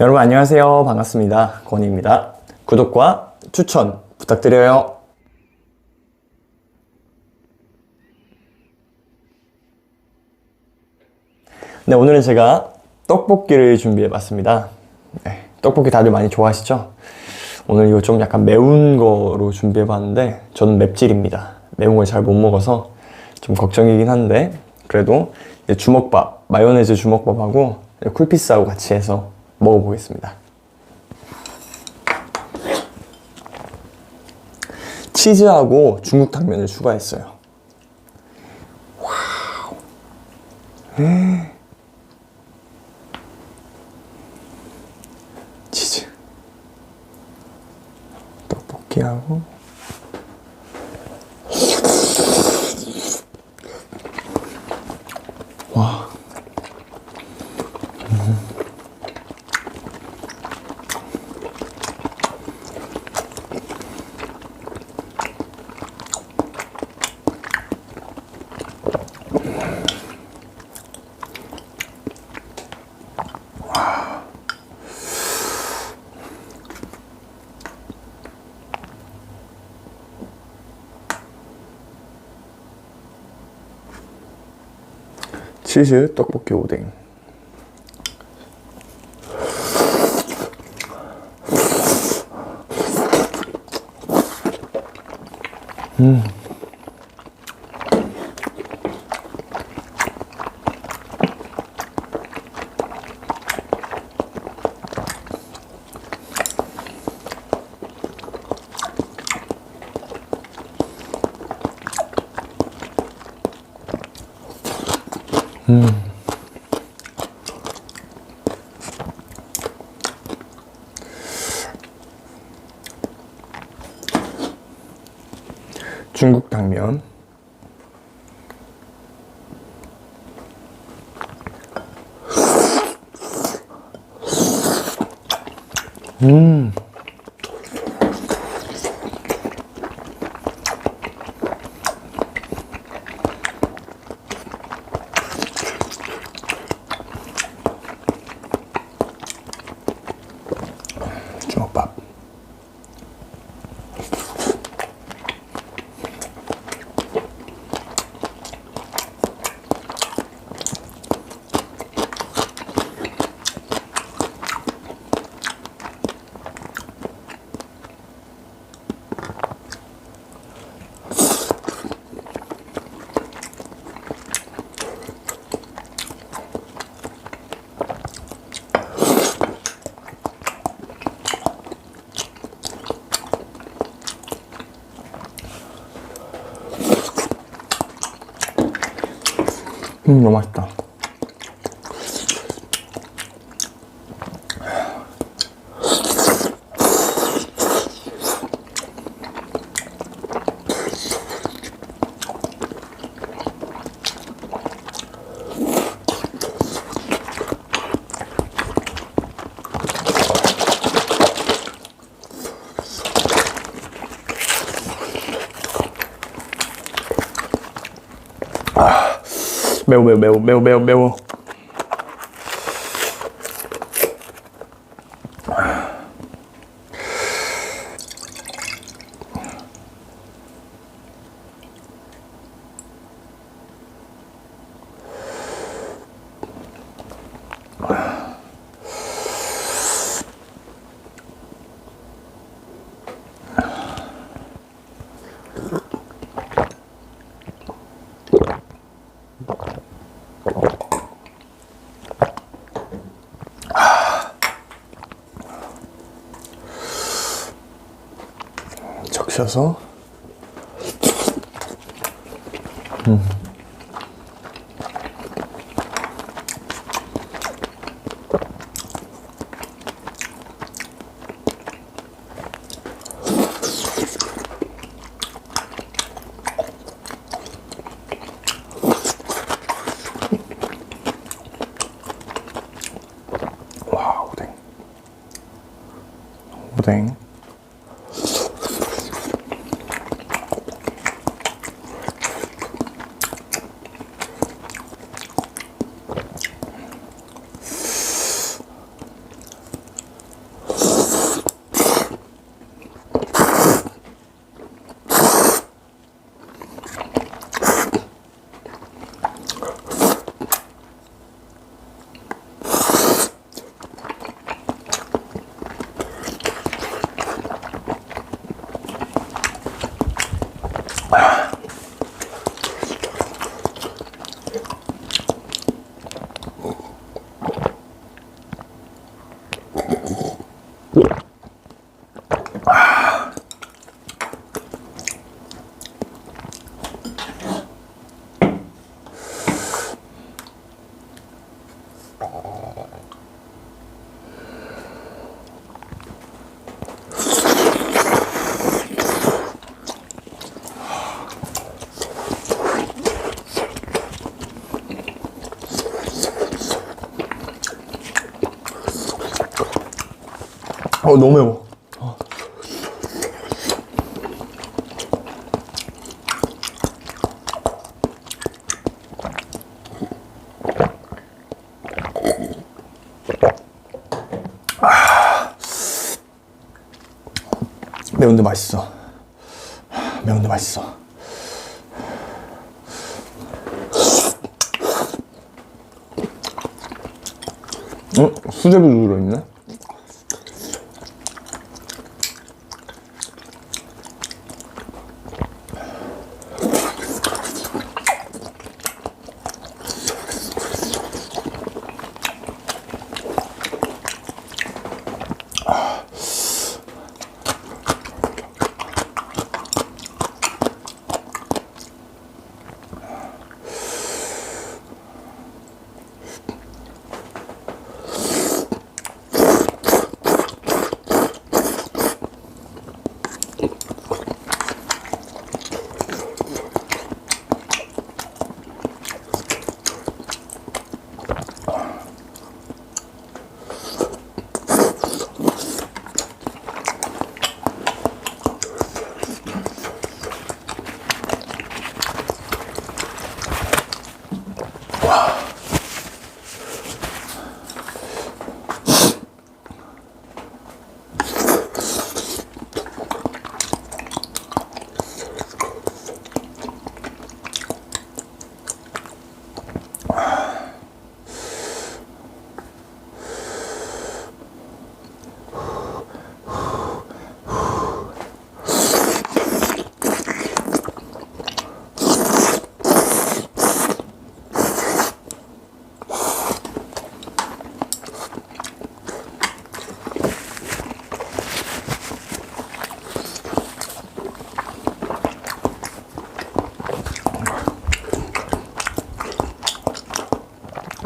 여러분 안녕하세요. 반갑습니다. 권희입니다. 구독과 추천 부탁드려요. 네, 오늘은 제가 떡볶이를 준비해 봤습니다. 네, 떡볶이 다들 많이 좋아하시죠? 오늘 이거 좀 약간 매운 거로 준비해 봤는데 저는 맵찔입니다. 매운 걸 잘 못 먹어서 좀 걱정이긴 한데 그래도 주먹밥, 마요네즈 주먹밥하고 쿨피스하고 같이 해서 먹어보겠습니다. 치즈하고 중국 당면을 추가했어요. 와우. 음. 치즈. 떡볶이하고 치즈 떡볶이 오뎅. 중국 당면. 음. 주먹밥. 음, 너무 맛있다. 매우 매우 매 적셔서. 와 오뎅. 오뎅 어 너무 매워. 어. 아. 매운데 맛있어. 매운데 맛있어. 응? 수제비도 들어있네?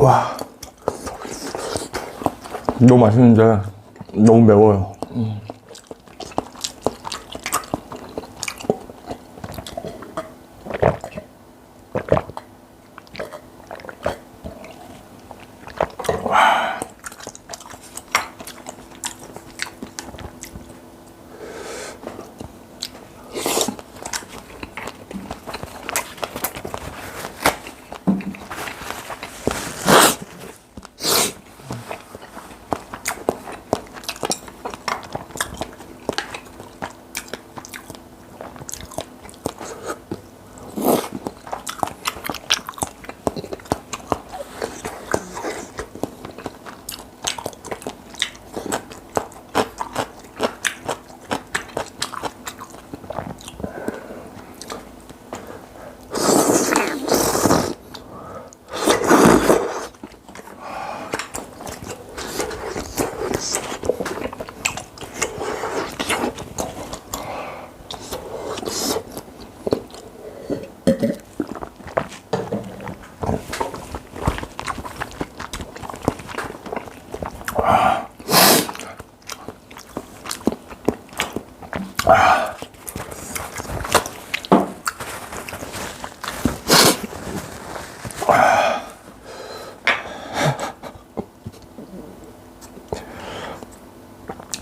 와. 너무 맛있는데 너무 매워요. 음.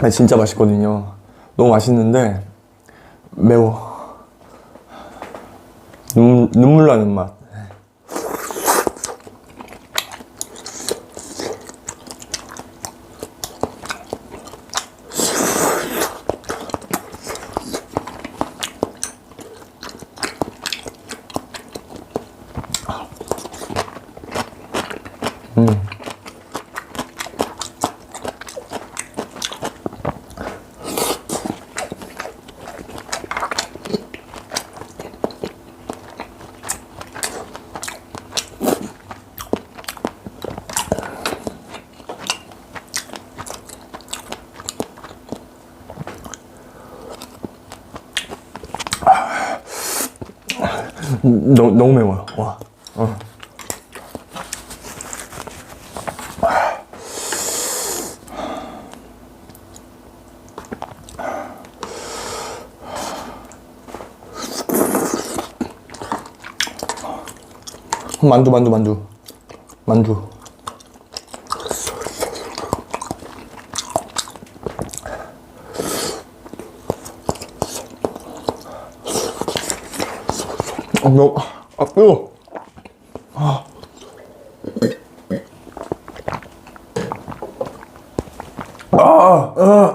아니, 진짜 맛있거든요. 너무 맛있는데 매워. 눈, 눈물 나는 맛. 너무, 너무 매워요. 와. 어. 만두, 만두, 만두. 만두. 아, 매워. 아, 뜨거. 아. 아, 아.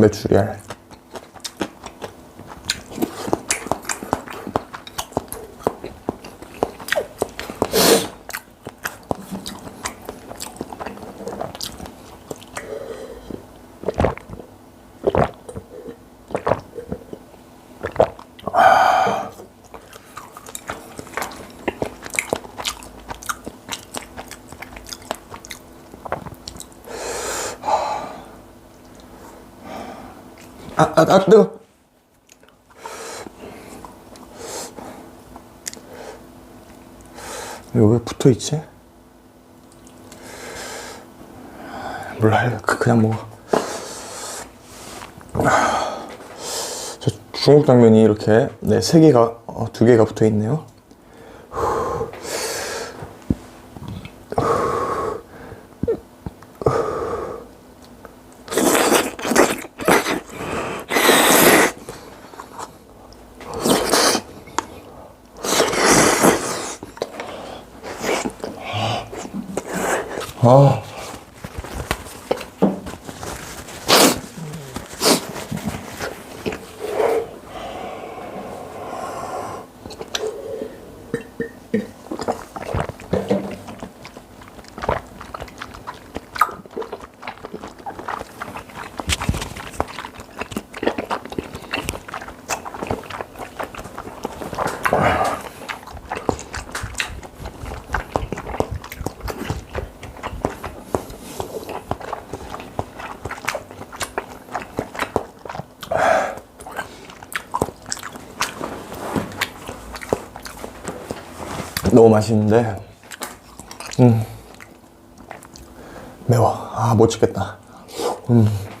메추리 아, 뜨거. 이거 왜 붙어 있지? 몰라, 그- 그냥 먹어. 저 중국 당면이 이렇게 네, 세 개가 어, 두 개가 붙어 있네요. 아. 너무 맛있는데, 음, 매워. 아, 못 찍겠다. 음.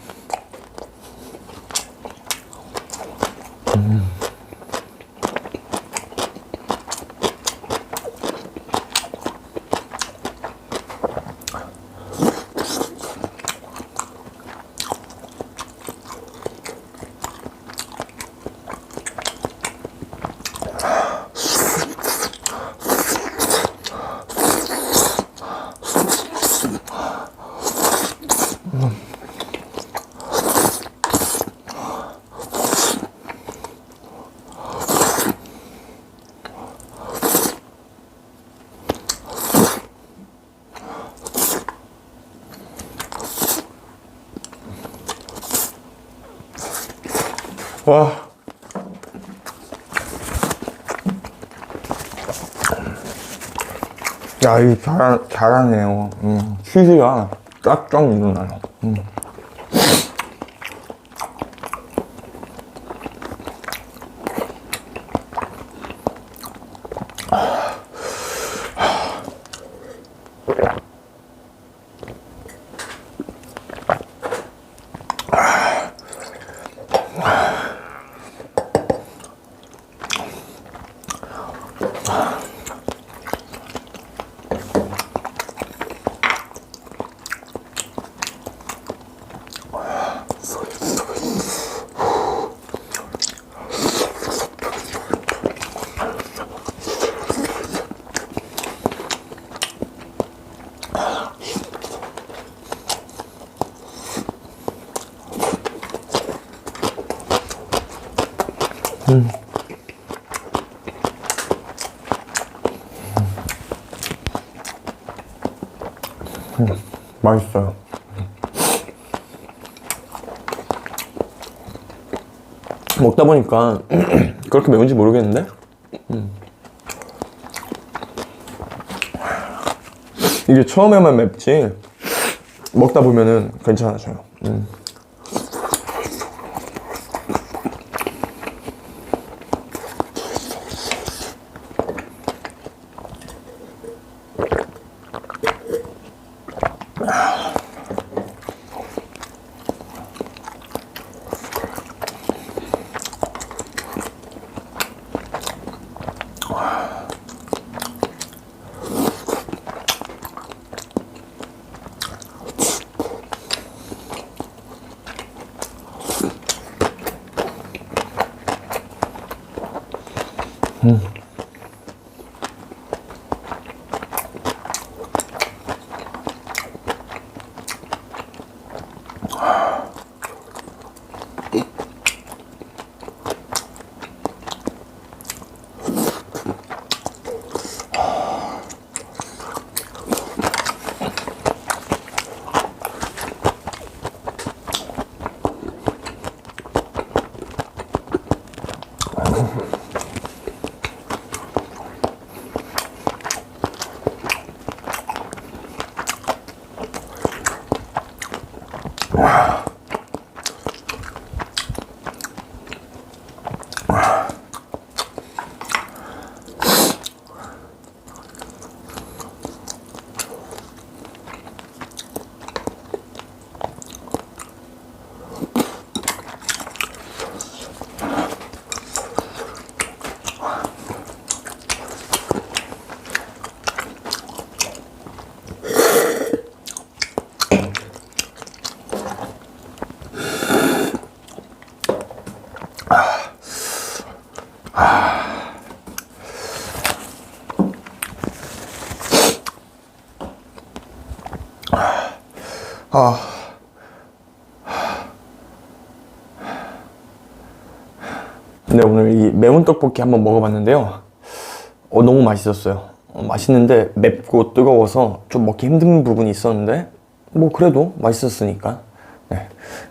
야, 이 잘, 잘하네요. 음, 치즈가 쫙쫙 늘어나요. 음. 맛있어요. 먹다 보니까 그렇게 매운지 모르겠는데 음. 이게 처음에만 맵지 먹다 보면은 괜찮아져요. 음. Oh. 아. 네, 오늘 이 매운 떡볶이 한번 먹어봤는데요. 어, 너무 맛있었어요. 어, 맛있는데 맵고 뜨거워서 좀 먹기 힘든 부분이 있었는데, 뭐 그래도 맛있었으니까. 네.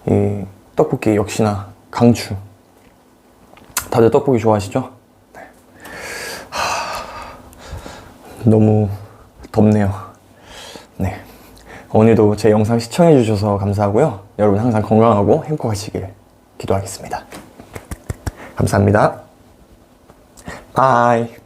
이 떡볶이 역시나 강추. 다들 떡볶이 좋아하시죠? 네. 하, 너무 덥네요. 네. 오늘도 제 영상 시청해주셔서 감사하고요. 여러분 항상 건강하고 행복하시길 기도하겠습니다. 감사합니다. 바이.